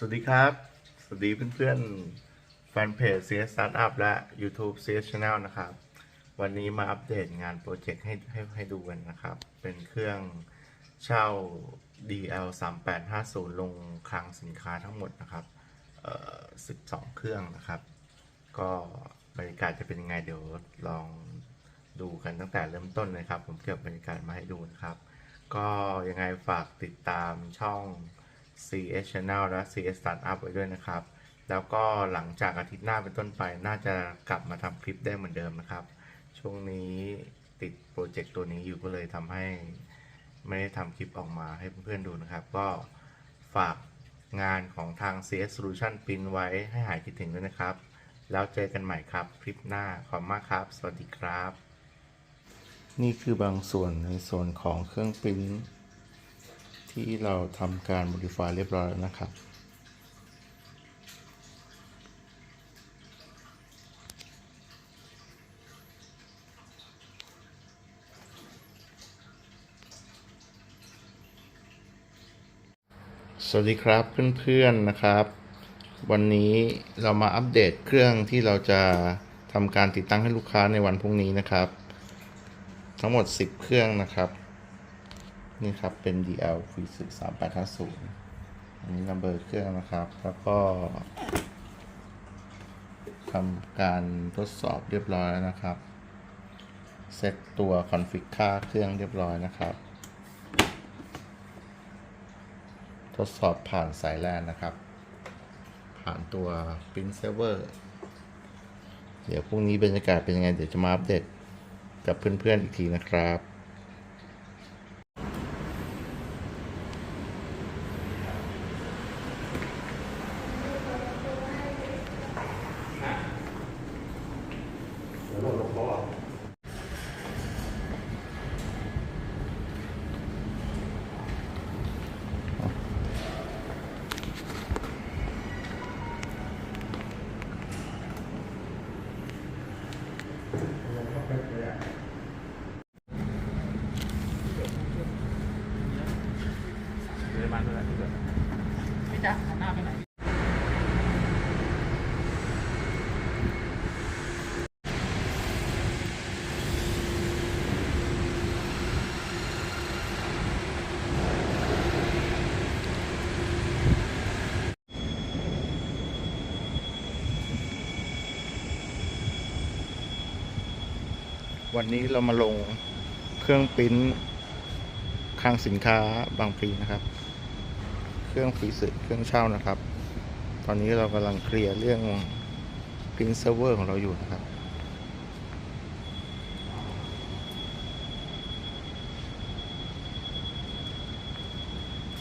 สวัสดีครับ สวัสดีเพื่อนๆแฟนเพจ CS Startup และ YouTube CS Channel นะครับ วันนี้มาอัปเดตงานโปรเจกต์ให้ให้ให้ดูกันนะครับ เป็นเครื่องเช่า DL 3 8 5 0ลงคลังสินค้าทั้งหมดนะครับเอ่อ12 เครื่องนะครับ ก็บรรยากาศจะเป็นยังไงเดี๋ยวลองดูกันตั้งแต่เริ่มต้นเลยครับ ผมเก็บบรรยากาศมาให้ดูนะครับ ก็ยังไงฝากติดตามช่อง CS Channel และ CS Startup ไว้ด้วยนะครับ แล้วก็หลังจากอาทิตย์หน้าเป็นต้นไป น่าจะกลับมาทำคลิปได้เหมือนเดิมนะครับ ช่วงนี้ติดโปรเจกต์ตัวนี้อยู่ก็เลยทำให้ไม่ได้ทำคลิปออกมาให้เพื่อนๆดูนะครับ ก็ฝากงานของทาง CS Solution ปินไว้ให้หายคิดถึงด้วยนะครับ แล้วเจอกันใหม่ครับ คลิปหน้าขอบคุณมากครับ สวัสดีครับ นี่คือบางส่วนในส่วนของเครื่องปริ้น ที่เราทำการ modify เรียบร้อยแล้วนะครับ สวัสดีครับเพื่อนๆนะครับ วันนี้เรามาอัปเดตเครื่องที่เราจะทำการติดตั้งให้ลูกค้าในวันพรุ่งนี้นะครับ ทั้งหมด 10 เครื่องนะครับ นี่ครับเป็น DL f r e e 3850อันนี้นัมเบอร์เครื่องนะครับ แล้วก็ทำการทดสอบเรียบร้อยแล้วนะครับ เซตตัวคอนฟิกค่าเครื่องเรียบร้อยนะครับ ทดสอบผ่านสายแลนนะครับ ผ่านตัว Print Server เดี๋ยวพรุ่งนี้บรรยากาศเป็นยังไง เดี๋ยวจะมาอัปเดตกับเพื่อนๆอีกทีนะครับ พี่จ๊ะหันหน้าไปไหน วันนี้เรามาลงเครื่องปริ้นคลังสินค้าบางพลีนะครับ เครื่องฟรีสึเครื่องเช่านะครับ ตอนนี้เรากำลังเคลียร์เรื่องปริ้นเซิร์ฟเวอร์ของเราอยู่นะครับ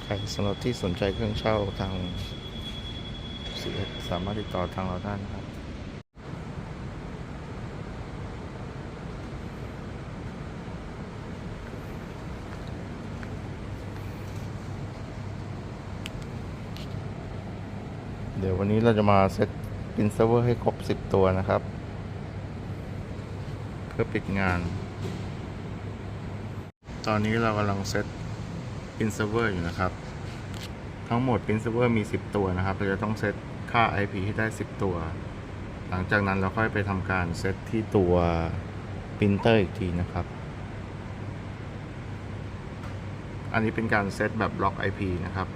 ใครสำหรับที่สนใจเครื่องเช่าทาง CS สามารถติดต่อทางเราได้นะครับ เดี๋ยววันนี้เราจะมาเซตปินเซิร์ฟเวอร์ให้ครบ 10 ตัวนะครับ เพื่อปิดงาน ตอนนี้เรากำลังเซตปินเซิร์ฟเวอร์อยู่นะครับ ทั้งหมดปินเซิร์ฟเวอร์มี 10 ตัวนะครับ เราจะต้องเซตค่า IP ให้ได้ 10 ตัว หลังจากนั้นเราค่อยไปทำการเซตที่ตัวปรินเตอร์อีกทีนะครับ อันนี้เป็นการเซตแบบบล็อก IP นะครับ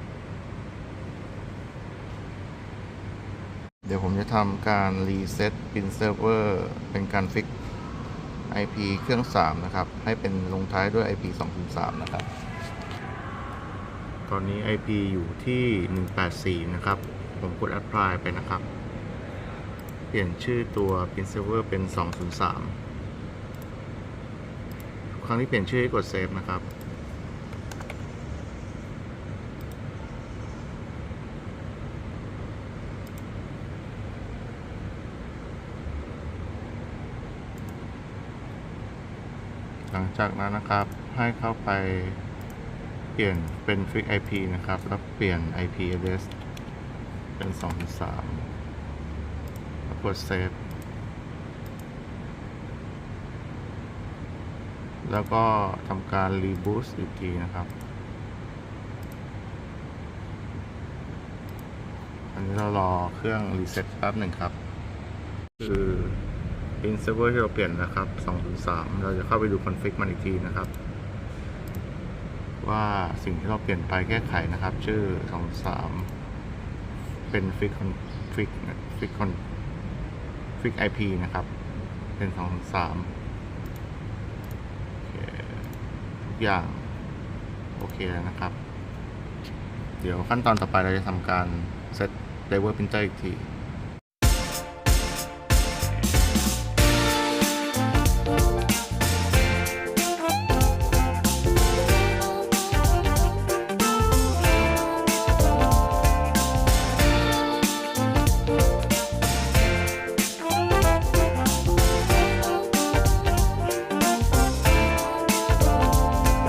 เดี๋ยวผมจะทำการรีเซ็ตปินเซิร์ฟเวอร์เป็นการฟิก IP เครื่อง 3 นะครับ ให้เป็นลงท้ายด้วย IP 203นะครับ ตอนนี้ IP อยู่ที่ 184 นะครับ ผมกด apply ไปนะครับ เปลี่ยนชื่อตัว pin server เป็น 203 ทุกครั้งที่เปลี่ยนชื่อให้กด save นะครับ หลังจากนั้นนะครับให้เข้าไปเปลี่ยนเป็น Fix IP นะครับ แล้วเปลี่ยน IP address เป็น 2.3แล้วกด Save แล้วก็ทำการ Reboot อีกทีนะครับ อันนี้เรารอเครื่องรีเซ็ตแป๊บหนึ่งครับ in server ที่เราเปลี่ยนนะครับ203 เราจะเข้าไปดูคอนฟิกมันอีกทีนะครับ ว่าสิ่งที่เราเปลี่ยนไปแก้ไขนะครับ ชื่อ23เป็นฟิกคอนฟิกฟิกคอนฟิก IP นะครับ เป็น 203ทุกอย่าง โอเคแล้วนะครับ เดี๋ยวขั้นตอนต่อไปเราจะทำการเซต driver printer อีกที